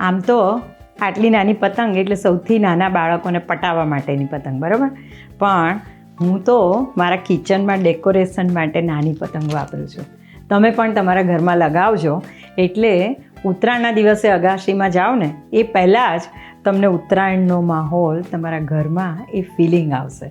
આમ તો આટલી નાની પતંગ એટલે સૌથી નાના બાળકોને પટાવવા માટેની પતંગ, બરાબર? પણ હું તો મારા કિચનમાં ડેકોરેશન માટે નાની પતંગ વાપરું છું. તમે પણ તમારા ઘરમાં લગાવજો. એટલે ઉત્તરાયણના દિવસે અગાશીમાં જાઓ ને, એ પહેલાં જ તમને ઉત્તરાયણનો માહોલ તમારા ઘરમાં એ ફિલિંગ આવશે.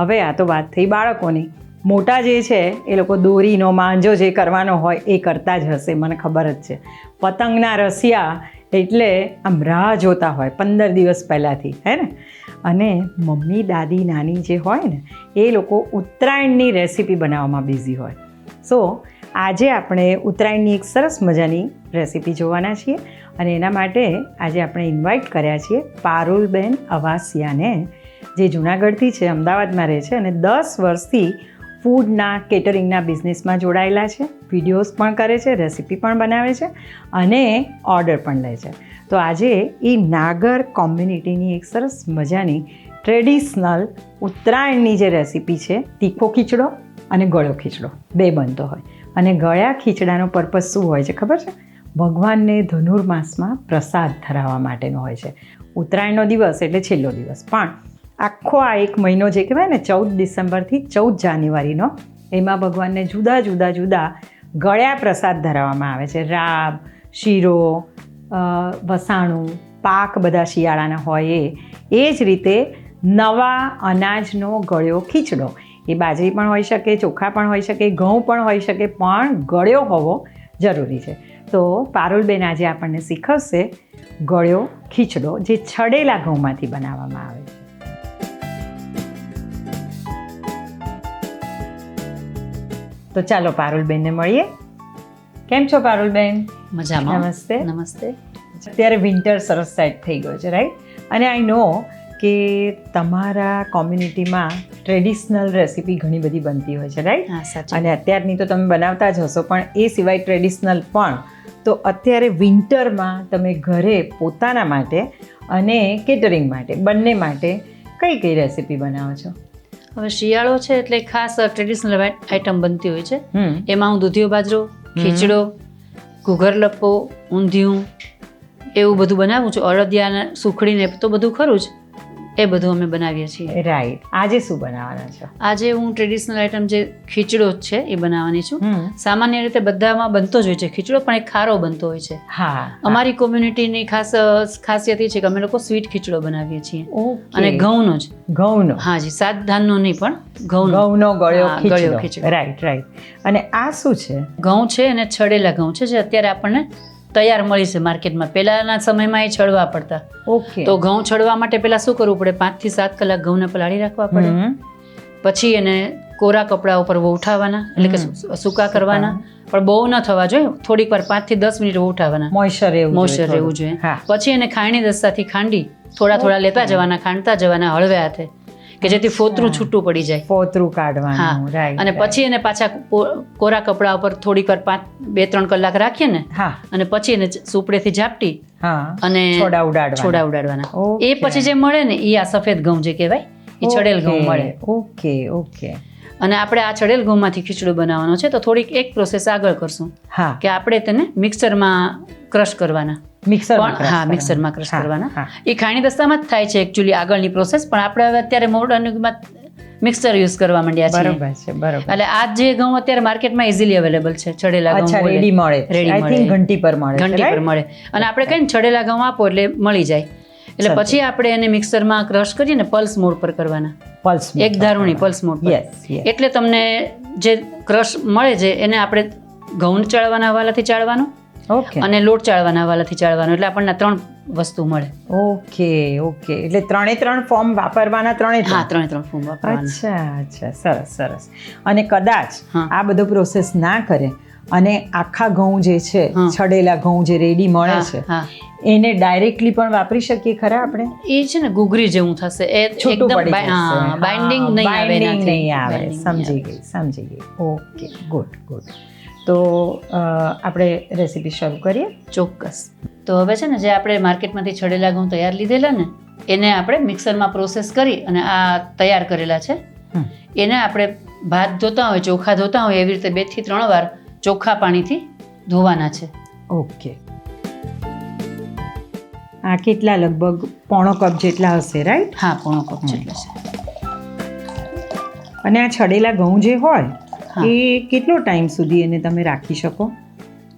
હવે આ તો વાત થઈ બાળકોની. મોટા જે છે, એ લોકો દોરીનો માંજો જે કરવાનો હોય એ કરતા જ હશે, મને ખબર જ છે. પતંગના રસિયા એટલે આમ રાહ જોતા હોય, પંદર દિવસ પહેલાંથી, હે ને? અને મમ્મી, દાદી, નાની જે હોય ને, એ લોકો ઉત્તરાયણની રેસીપી બનાવવામાં બિઝી હોય. સો આજે આપણે ઉત્તરાયણની એક સરસ મજાની રેસીપી જોવાના છીએ અને એના માટે આજે આપણે ઇન્વાઇટ કર્યા છીએ પારુલબેન અવાસિયાને, જે જુનાગઢથી છે, અમદાવાદમાં રહે છે અને દસ વર્ષથી ફૂડના કેટરિંગના બિઝનેસમાં જોડાયેલા છે. વિડીયોઝ પણ કરે છે રેસીપી પણ બનાવે છે અને ઓર્ડર પણ લે છે. તો આજે એ નાગર કોમ્યુનિટીની એક સરસ મજાની ટ્રેડિશનલ ઉત્તરાયણની જે રેસીપી છે, તીખો ખીચડો અને ગળ્યો ખીચડો. બે બનતો હોય. અને ગળ્યા ખીચડાનો પર્પઝ શું હોય છે ખબર છે? ભગવાનને ધનુર્માસમાં પ્રસાદ ધરાવવા માટેનો હોય છે. ઉત્તરાયણનો દિવસ એટલે છેલ્લો દિવસ. પણ આખો આ એક મહિનો જે કહેવાય ને ચૌદ ડિસેમ્બરથી ચૌદ જાન્યુઆરીનો, એમાં ભગવાનને જુદા જુદા જુદા ગળ્યા પ્રસાદ ધરાવવામાં આવે છે. રાબ, શીરો વસાણું, પાક બધા શિયાળાના હોય એ એ જ રીતે નવા અનાજનો ગળ્યો ખીચડો. એ બાજરી પણ હોઈ શકે, ચોખા પણ હોઈ શકે, ઘઉં પણ હોઈ શકે, પણ ગળ્યો હોવો જરૂરી છે. તો પારુલબેન આજે આપણને શીખવશે ગળ્યો ખીચડો જે છડેલા ઘઉંમાંથી બનાવવામાં આવે છે. તો ચાલો પારુલબેનને મળીએ. કેમ છો પારુલબેન? મજામાં. નમસ્તે. નમસ્તે. અત્યારે વિન્ટર સરસ સેટ થઈ ગયો છે રાઈટ અને આઈ નો કે તમારા કોમ્યુનિટીમાં ટ્રેડિશનલ રેસીપી ઘણી બધી બનતી હોય છે રાઈટ અને અત્યારની તો તમે બનાવતા જ હશો પણ એ સિવાય ટ્રેડિશનલ પણ. તો અત્યારે વિન્ટરમાં તમે ઘરે પોતાના માટે અને કેટરિંગ માટે બંને માટે કઈ કઈ રેસીપી બનાવો છો? હવે શિયાળો છે એટલે ખાસ ટ્રેડિશનલ આઈટમ બનતી હોય છે. એમાં હું દૂધિયો બાજરો ખીચડો ઘૂઘર લપ્પો ઊંધિયું એવું બધું બનાવું છું. અડદિયા સુખડીને તો બધું ખરું જ. એ બધું અમે બનાવીએ છીએ. રાઈટ આજે શું બનાવવાના છો? આજે હું ટ્રેડિશનલ આઈટમ જે ખીચડો છે એ બનાવવાની છું. સામાન્ય રીતે બધામાં બનતો જ હોય છે ખીચડો પણ એક ખારો બનતો હોય છે. હા. અમારી કોમ્યુનિટીની ખાસ ખાસિયત એ છે કે અમે લોકો સ્વીટ ખીચડો બનાવીએ છીએ. અને ઘઉંનો જ. ઘઉંનો? હા જી સાત ધાનનો નહીં પણ ઘઉંનો. ઘઉંનો ગળ્યો ખીચડો. રાઈટ રાઈટ અને આ શું છે? ઘઉં છે અને છડેલા ઘઉં છે જે અત્યારે આપણને તૈયાર મળી છે માર્કેટમાં. પહેલાના સમયમાં એ છડવા પડતા. ઓકે. તો ઘઉં છડવા માટે પહેલા શું કરવું પડે? પાંચથી સાત કલાક ઘઉંને પલાળી રાખવા પડે. પછી એને કોરા કપડા ઉપર વહુઠાવાના એટલે કે સૂકા કરવાના. પણ બહુ ન થવા જોઈએ. થોડીક વાર પાંચથી દસ મિનિટ વહુઠાવાના મોઈશ્ચર રહેવું મોઇશ્ચર રહેવું જોઈએ. પછી એને ખાયણી દસ્તાથી ખાંડી થોડા થોડા લેતા જવાના ખાંડતા જવાના હળવે હાથે. કે જેથી ફોતરું છૂટું પડી જાય. ફોતરું કાઢવાનું રાઈટ અને પછી એને પાછા કોરા કપડા ઉપર થોડીક વાર પાંચ બે ત્રણ કલાક રાખીએ ને અને પછી એને સુપડેથી ઝાપટી અને છોડા ઉડાડવાના. છોડા ઉડાડવાના. એ પછી જે મળે ને એ આ સફેદ ઘઉં જે કહેવાય એ છડેલ ઘઉં મળે. Okay okay. અને આપણે આ છડેલ ઘઉંમાંથી ખીચડો બનાવવાનો છે તો થોડીક એક પ્રોસેસ આગળ કરશું કે આપણે તેને મિક્સરમાં ક્રશ કરવાના. મિક્સર પણ હા મિક્સરમાં ક્રશ કરવાના. એ ખાણી દસ્તામાં જ થાય છે એકચ્યુઅલી આગળની પ્રોસેસ પણ આપણે હવે અત્યારે મોડર્ન યુગમાં મિક્સર યુઝ કરવા માંડ્યા છે બરોબર છે બરોબર. એટલે આ જે ઘઉં અત્યારે માર્કેટમાં ઇઝીલી અવેલેબલ છે છડેલા ઘઉં રેડી મળે. રેડી મળે. ઘંટી પર મળે ઘંટી પર મળે. અને આપણે કઈ છડેલા ઘઉં આપો એટલે મળી જાય. એટલે પછી આપણે એને મિક્સરમાં ક્રશ કરીને પલ્સ મોડ પર કરવાના. પલ્સ એક ધારુણી પલ્સ મોડ એટલે તમને જે ક્રશ મળે છે એને આપણે ઘઉં ચાળવાના હવાલાથી ચાળવાનું? અને લોટ ચાળવાના વાલાથી ચાળવાનો એટલે આપણને ત્રણ વસ્તુ મળે. ઓકે ઓકે એટલે ત્રણે ત્રણ ફોર્મ વાપરવાના ત્રણે હા ત્રણે ત્રણ ફોર્મ વાપરવાના. અચ્છા અચ્છા. સરસ સરસ. અને કદાચ. આ બધો પ્રોસેસ ના કરે અને આખા ઘઉં જે છે છડેલા ઘઉં જે રેડી મળે છે એને ડાયરેક્ટલી પણ વાપરી શકીએ ખરા આપણે? એ છે ને ગુગરી જેવું થશે. એ એકદમ. બાઇન્ડિંગ નહીં આવે નહીં આવે. સમજી ગઈ સમજી ગઈ. ઓકે ગુડ ગુડ તો આપણે રેસીપી શરૂ કરીએ. ચોક્કસ. તો હવે છે ને જે આપણે માર્કેટમાંથી છડેલા ઘઉં તૈયાર લીધેલા ને એને આપણે મિક્સરમાં પ્રોસેસ કરી અને આ તૈયાર કરેલા છે. એને આપણે ભાત ધોતા હોય ચોખા ધોતા હોય એવી રીતે બેથી ત્રણ વાર ચોખ્ખા પાણીથી ધોવાના છે. ઓકે. આ કેટલા લગભગ પોણો કપ જેટલા હશે રાઈટ હા પોણો કપ જેટલા છે. અને આ છડેલા ઘઉં જે હોય. એ કેટલો ટાઈમ સુધી એને તમે રાખી શકો?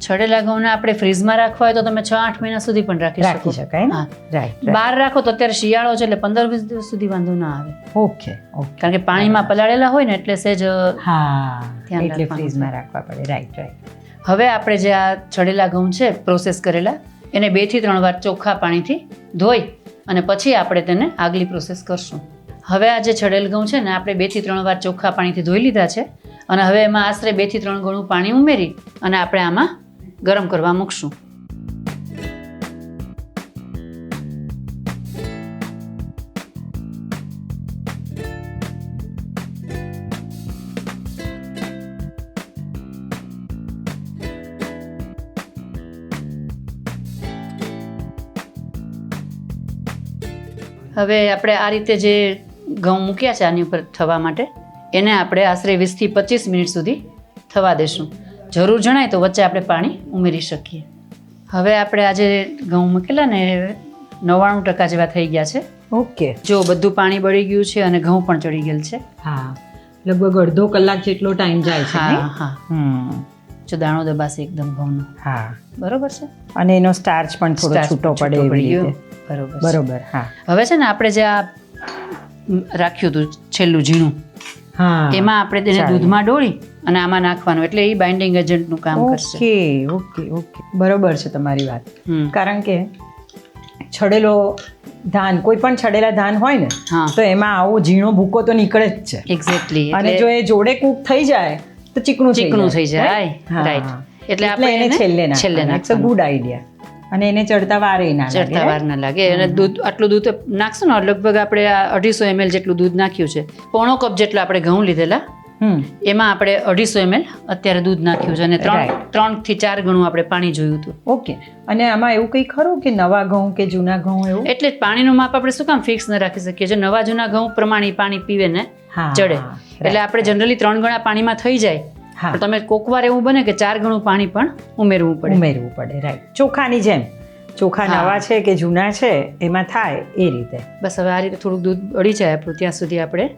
છડેલા ઘઉંને આપણે ફ્રીઝમાં રાખવા હોય તો તમે છ આઠ મહિના સુધી પણ રાખી રાખી શકાય રાઈટ બહાર રાખો તો અત્યારે શિયાળો છે એટલે પંદર વીસ દિવસ સુધી વાંધો ના આવે. ઓકે ઓકે કારણ કે પાણીમાં પલાળેલા હોય ને એટલે સેજ હા એટલે ફ્રીઝમાં રાખવા પડે. રાઈટ રાઈટ હવે આપણે જે આ છડેલા ઘઉં છે પ્રોસેસ કરેલા એને બેથી ત્રણ વાર ચોખ્ખા પાણીથી ધોઈ અને પછી આપણે તેને આગલી પ્રોસેસ કરશું. હવે આ જે છડેલ ઘઉં છે ને આપણે બેથી ત્રણ વાર ચોખ્ખા પાણીથી ધોઈ લીધા છે અને હવે એમાં આશરે બેથી ત્રણ ગણું પાણી ઉમેરી અને આપણે આમાં ગરમ કરવા મૂકશું. હવે આપણે આ રીતે જે ઘઉં મૂક્યા છે આની ઉપર થવા માટે એને આપણે આશરે વીસથી પચીસ મિનિટ સુધી થવા દેશું. જરૂર જણાય તો વચ્ચે આપણે પાણી ઉમેરી શકીએ. હવે આપણે આજે ઘઉં મૂકેલા ને નવ્વાણું ટકા જેવા થઈ ગયા છે. ઓકે. જો બધું પાણી બળી ગયું છે અને ઘઉં પણ ચડી ગયેલ છે. હા. લગભગ અડધો કલાક જેટલો ટાઈમ જાય છે હા હા. જો દાણો દબાશે એકદમ ઘઉંનો. હા. બરોબર છે? અને એનો સ્ટાર્ચ પણ થોડો છૂટો પડે એવી. રીતે. બરોબર બરોબર હા. હવે છે ને આપણે જે આ રાખ્યું હતું છેલ્લું ઝીણું એમાં આપણે તેને દૂધમાં ડોળી અને આમાં નાખવાનું. એટલે એ બાઇન્ડિંગ એજન્ટનું કામ કરશે. Okay okay. ઓકે બરોબર છે તમારી વાત. કારણ કે છડેલો ધાન કોઈ પણ છડેલા ધાન હોય ને તો એમાં આવો ઝીણો ભૂકો તો નીકળે જ છે. એક્ઝેક્ટલી અને જો એ જોડે કૂક થઈ જાય તો ચીકણું ચીકણું થઈ જાય. રાઈટ એટલે આપણે એને છેલ્લે છેલ્લે નાખવાનું. ઇટ્સ અ ગુડ આઈડિયા અને એને ચડતા વારે ના ચડતા વાર ના લાગે. અને દૂધ આટલું દૂધ નાખશું ને લગભગ આપણે અઢીસો એમએલ જેટલું દૂધ નાખ્યું છે. પોણો કપ જેટલા આપણે ઘઉં લીધેલા એમાં આપણે અઢીસો એમએલ અત્યારે દૂધ નાખ્યું છે અને ત્રણ. ત્રણથી ચાર ગણું આપણે પાણી જોયું હતું. ઓકે. અને આમાં એવું કંઈ ખરું કે નવા ઘઉં કે જૂના ઘઉં એવું? એટલે પાણીનું માપ આપણે શું કામ ફિક્સ ન રાખી શકીએ? છીએ નવા જૂના ઘઉં પ્રમાણે પાણી પીવે ને ચડે. એટલે આપણે જનરલી ત્રણ ગણા પાણીમાં થઈ જાય. પણ તમે કોકવાર એવું બને કે ચાર ગણું પાણી પણ ઉમેરવું પડે. ઉમેરવું પડે રાઈટ ચોખાની જેમ. ચોખા હા. નવા છે કે જૂના છે એમાં થાય એ રીતે. બસ હવે આ રીતે થોડુંક દૂધ અડી જાય આપણું ત્યાં સુધી આપણે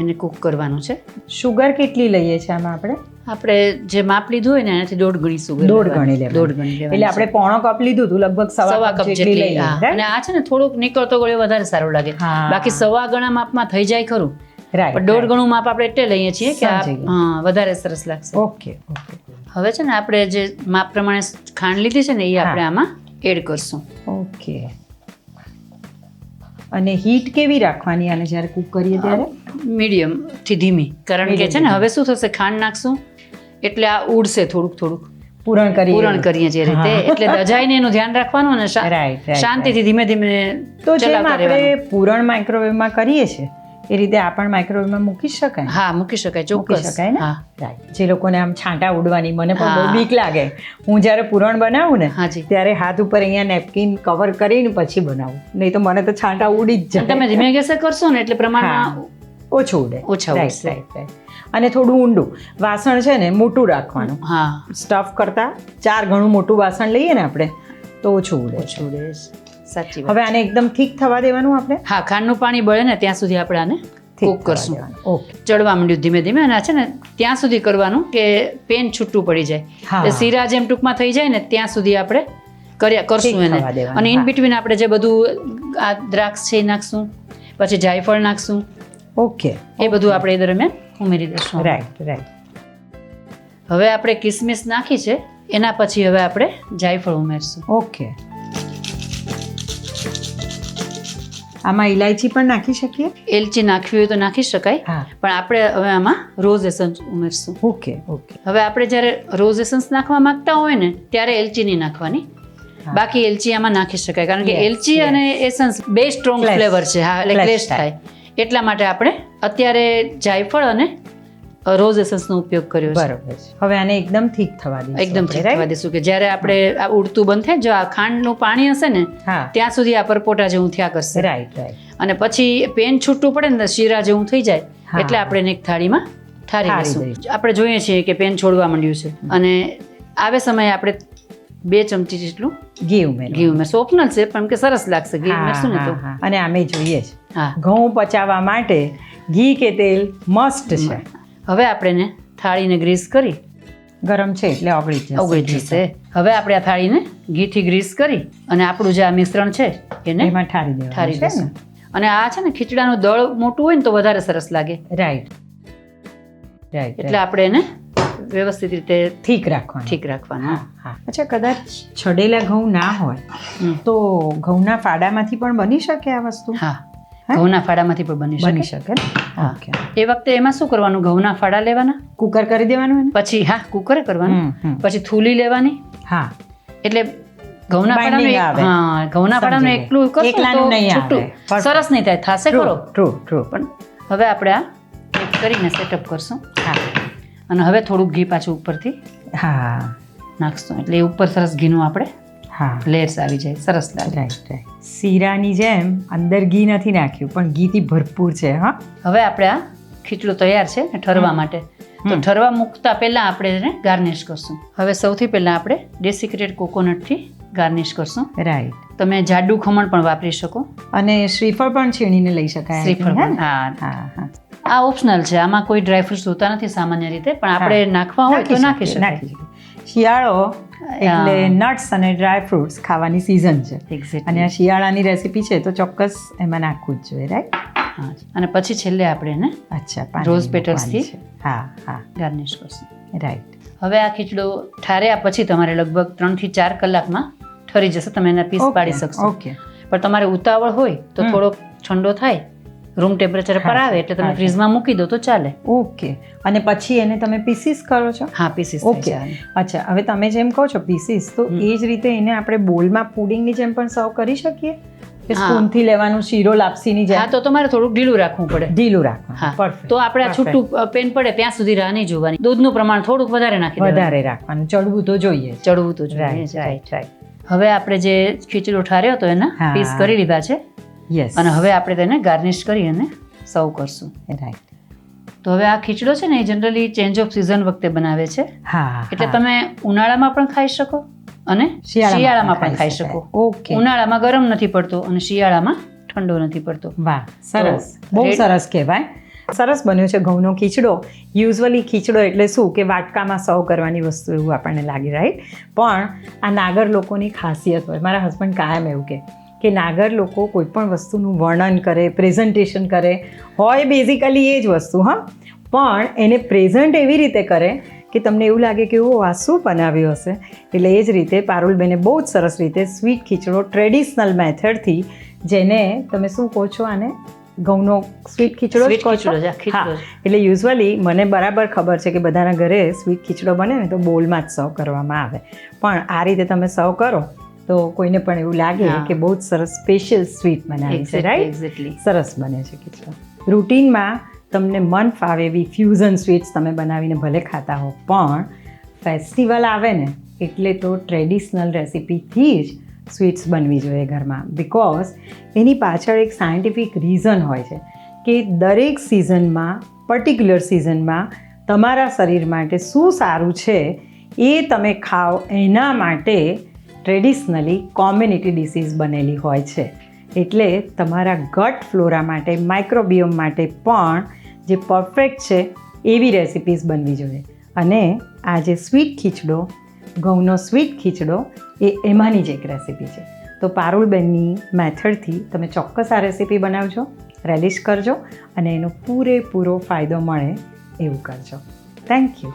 એને કૂક કરવાનું છે. શુગર કેટલી લઈએ છીએ આમાં આપણે? આપણે જે માપ લીધું હોય ને એનાથી દોઢ ગણી સુગર દોઢ ગણી લેવા દોઢ ગણી લેવા એટલે આપણે પોણો કપ લીધું હતું લગભગ સવા કપ જેટલી અને આ છે ને થોડુંક નીકળતો ગળ્યો વધારે સારું લાગે. બાકી સવા ગણા માપમાં થઈ જાય ખરું. પણ દોઢ ગણું માપ આપણે એટલે લઈએ છીએ કે આ વધારે સરસ લાગશે. ઓકે ઓકે હવે છે ને આપણે જે માપ પ્રમાણે ખાંડ લીધી છે ને એ આપણે આમાં એડ કરશું. ઓકે અને હીટ કેવી રાખવાની આને જ્યારે કૂક કરીએ ત્યારે? મીડિયમથી ધીમી. કારણ કે છે ને હવે શું થશે? ખાંડ નાખશું એટલે આ ઉડશે થોડુંક થોડુંક. પૂરણ કરીએ. પૂરણ કરીએ જે રીતે. એટલે દજાઈને એનું ધ્યાન રાખવાનું અને શાંતિથી ધીમે ધીમે તો જેમ આપણે પૂરણ માઇક્રોવેવમાં કરીએ છીએ એ રીતે આ પણ માઇક્રોવેવમાં મૂકી શકાય. હા મૂકી શકાય ચોક્કસ. શકાય ને? રાઈટ જે લોકોને આમ છાંટા ઉડવાની મને પણ બહુ બીક લાગે. હું જ્યારે પૂરણ બનાવું ને હાજી. ત્યારે હાથ ઉપર અહીંયા નેપકિન કવર કરીને પછી બનાવું. નહીં તો મને તો છાંટા ઉડી જ જાય. તમે ધીમે ગેસે કરશો ને એટલે પ્રમાણમાં ઓછું ઉડે. ઓછા રાઈટ રાઈટ right. અને થોડું ઊંડું. વાસણ છે ને મોટું રાખવાનું. હા. સ્ટફ કરતા ચાર ઘણું મોટું વાસણ લઈએ ને આપણે તો ઓછું ઉડે. ઓછું ઉડે. સાચી હવે આને એકદમ ઠીક થવા દેવાનું આપણે. હા ખાંડનું પાણી બળે ને ત્યાં સુધી આપણે આને કૂક કરશું. ઓકે. ચડવા માંડ્યું ધીમે ધીમે અને આ છે ને ત્યાં સુધી કરવાનું કે પેન છૂટું પડી જાય. શીરા જેમ ટૂંકમાં થઈ જાય ને ત્યાં સુધી આપણે કર્યા કરશું એને. અને ઇન બિટવીન આપણે જે બધું આ દ્રાક્ષ છે એ નાખશું પછી જાયફળ નાખશું. ઓકે. એ બધું આપણે એ દરમિયાન ઉમેરી દઈશું. Right right. હવે આપણે કિસમિસ નાખી છે એના પછી હવે આપણે જાયફળ ઉમેરશું. ઓકે. આમાં ઇલાયચી પણ નાખી શકીએ? એલચી નાખવી હોય તો નાખી શકાય પણ આપણે હવે આમાં રોઝ એસન્સ ઉમેરશું. Okay okay. હવે આપણે જ્યારે રોઝ એસન્સ નાખવા માંગતા હોય ને ત્યારે એલચી નહીં નાખવાની. બાકી એલચી આમાં નાખી શકાય કારણ કે એલચી અને એસન્સ બે સ્ટ્રોંગ ફ્લેવર છે. હા એટલે ક્લેશ થાય. એટલા માટે આપણે અત્યારે જાયફળ અને રોઝ એસન્સનો ઉપયોગ કર્યો છે. બરાબર છે. હવે આને એકદમ ઠીક થવા દઈશું એકદમ ઠીક થવા દઈશું કે જ્યારે આપણે આ ઉડતું બંધ થાય જો આ ખાંડનું પાણી હશે ને ત્યાં સુધી આ પરપોટા જેવું થયા કરશે. રાઈટ રાઈટ અને પછી પેન છૂટું પડે ને શીરા જેવું થઈ જાય એટલે આપણે એને એક થાળીમાં ઠારી દઈશું. આપણે જોઈએ છીએ કે પેન છોડવા માંડ્યું છે. અને આવે સમયે આપણે બે ચમચી જેટલું ઘી ઉમેર ઘી ઉમેર ઓપ્શનલ છે પણ કે સરસ લાગશે. ઘી ઉમેરશું ને તો. અને આમે જોઈએ હા. ઘઉં પચાવવા માટે ઘી કે તેલ મસ્ટ છે. હવે આપણે એને થાળીને ગ્રીસ કરી. ગરમ છે એટલે ઓગળી જશે. ઓગળી જશે. હવે આપણે આ થાળીને ઘીથી ગ્રીસ કરી અને આપણું જે આ મિશ્રણ છે એને એમાં ઠારી દેવાનું ઠારી છે અને આ છે ને ખીચડાનું દળ મોટું હોય ને તો વધારે સરસ લાગે. રાઈટ રાઈટ એટલે આપણે એને વ્યવસ્થિત રીતે ઠીક રાખવાનું. ઠીક રાખવાનું. હા હા. અચ્છા કદાચ છડેલા ઘઉં ના હોય તો ઘઉંના ફાડામાંથી પણ બની શકે આ વસ્તુ? હા? ઘઉંના ફાડામાંથી પણ બની બની? શકે. ઓકે. એ વખતે એમાં શું કરવાનું? ઘઉંના ફાડા લેવાના? કુકર કરી દેવાનું પછી હા કુકરે કરવાનું. પછી થૂલી લેવાની. હા. એટલે ઘઉંના ફાડાનું હા ઘઉંના ફાડાનું એકલું કરશું તો છૂટું. સરસ નહીં થાય. થાશે ખરો? ટ્રુ ટ્રુ પણ હવે આપણે આ કરીને સેટઅપ કરશું. હા. અને હવે થોડુંક ઘી પાછું ઉપરથી હા. નાખશું. એટલે એ ઉપર સરસ ઘીનું આપણે હા. લેયર્સ આવી જાય સરસ લાગે. Right right. શીરાની જેમ અંદર ઘી નથી નાખ્યું પણ ઘીથી ભરપૂર છે હા. હવે આપણે આ ખીચડું તૈયાર છે ને ઠરવા માટે. તો ઠરવા મૂકતા પહેલાં આપણે એને ગાર્નિશ કરશું. હવે સૌથી પહેલાં આપણે ડેસિક્રેટ કોકોનટથી ગાર્નિશ કરશું. રાઈટ. તમે જાડુ ખમણ પણ વાપરી શકો. અને શ્રીફળ પણ છીણીને લઈ શકાય શ્રીફળ હે? હા હા. આ ઓપ્શનલ છે આમાં કોઈ ડ્રાયફ્રૂટ્સ હોતા નથી સામાન્ય રીતે પણ આપણે નાખવા હોય તો નાખી શકાય. શિયાળો એટલે નટ્સ અને ડ્રાય ફ્રૂટ્સ ખાવાની સિઝન છે. અને આ શિયાળાની રેસીપી છે તો ચોક્કસ એમાં નાખવું જ જોઈએ રાઈટ હા અને પછી છેલ્લે આપણે એને અચ્છા રોઝ પેટલ્સથી. હા હા. ગાર્નિશ કરશું. રાઈટ હવે આ ખીચડો ઠાર્યા પછી તમારે લગભગ ત્રણથી ચાર કલાકમાં ઠરી જશે તમે એના પીસ પાડી શકશો. ઓકે પણ તમારે ઉતાવળ હોય તો થોડો ઠંડો થાય રૂમ ટેમ્પરેચર પર આવે એટલે તમે. ફ્રીજમાં મૂકી દો તો ચાલે. ઓકે. અને પછી એને તમે પીસીસ કરો છો? હા પીસીસ ઓકે. અચ્છા હવે તમે જેમ કહો છો પીસીસ તો. એ જ રીતે એને આપણે બોલમાં પુડિંગની જેમ પણ સર્વ કરી શકીએ? કે. સ્પૂનથી લેવાનું શીરો લાપસીની હા તો તમારે થોડુંક ઢીલું રાખવું પડે. ઢીલું હા. પરફેક્ટ તો આપણે આ છૂટું પેન પડે ત્યાં સુધી રાહ નહીં જોવાની. દૂધનું પ્રમાણ થોડુંક વધારે નાખી વધારે રાખવાનું. ચડવું તો જોઈએ. ચડવું તો જોઈએ. રાઈટ રાઈટ હવે આપણે જે ખીચડો ઠાર્યો હતો એના પીસ કરી લીધા છે. યસ અને હવે આપણે તેને ગાર્નિશ કરી અને સર્વ કરશું. રાઈટ તો હવે આ ખીચડો છે ને એ જનરલી ચેન્જ ઓફ સિઝન વખતે બનાવે છે. હા એટલે તમે ઉનાળામાં પણ ખાઈ શકો અને શિયાળામાં પણ ખાઈ શકો. ઓકે ઉનાળામાં ગરમ નથી પડતો અને શિયાળામાં ઠંડો નથી પડતો. વાહ સરસ. બહુ સરસ કહેવાય. સરસ બન્યો છે ઘઉંનો ખીચડો. યુઝવલી ખીચડો એટલે શું કે વાટકામાં સર્વ કરવાની વસ્તુ એવું આપણને લાગે રાઈટ પણ આ નાગર લોકોની ખાસિયત હોય. મારા હસબન્ડ કાયમ એવું કે કે નાગર લોકો કોઈ પણ વસ્તુનું વર્ણન કરે પ્રેઝન્ટેશન કરે હોય બેઝિકલી એ જ વસ્તુ હા. પણ એને પ્રેઝન્ટ એવી રીતે કરે કે તમને એવું લાગે કે ઓ આ શું બનાવ્યું હશે? એટલે એ જ રીતે પારુલબેને બહુ જ સરસ રીતે સ્વીટ ખીચડો ટ્રેડિશનલ મેથડથી જેને તમે શું કહો છો આને? ઘઉંનો સ્વીટ ખીચડો જ કહો છો? એટલે યુઝવલી મને બરાબર ખબર છે કે બધાના ઘરે સ્વીટ ખીચડો બને ને તો બોલમાં જ સર્વ કરવામાં આવે. પણ આ રીતે તમે સર્વ કરો તો કોઈને પણ એવું લાગે કે બહુ જ સરસ સ્પેશિયલ સ્વીટ બનાવી છે રાઈટ. સરસ બને છે કેટલો. રૂટીનમાં તમને મન ફાવે એવી ફ્યુઝન સ્વીટ્સ તમે બનાવીને ભલે ખાતા હો પણ ફેસ્ટિવલ આવે ને એટલે તો ટ્રેડિશનલ રેસિપીથી જ સ્વીટ્સ બનવી જોઈએ ઘરમાં. બિકોઝ એની પાછળ એક સાયન્ટિફિક રીઝન હોય છે કે દરેક સિઝનમાં પર્ટિક્યુલર સિઝનમાં તમારા શરીર માટે શું સારું છે એ તમે ખાઓ એના માટે ટ્રેડિશનલી કોમ્યુનિટી ડિસીઝ બનેલી હોય છે. એટલે તમારા ગટ ફ્લોરા માટે, માઇક્રોબિયમ માટે પણ જે પરફેક્ટ છે એવી રેસિપીઝ બનવી જોઈએ. અને આ જે સ્વીટ ખીચડો, ઘઉંનો સ્વીટ ખીચડો, એ એમાંની જ એક રેસિપી છે. તો પારુલબેનની મેથડથી તમે ચોક્કસ આ રેસિપી બનાવજો રેલિશ કરજો અને એનો પૂરેપૂરો ફાયદો મળે એવું કરજો. Thank you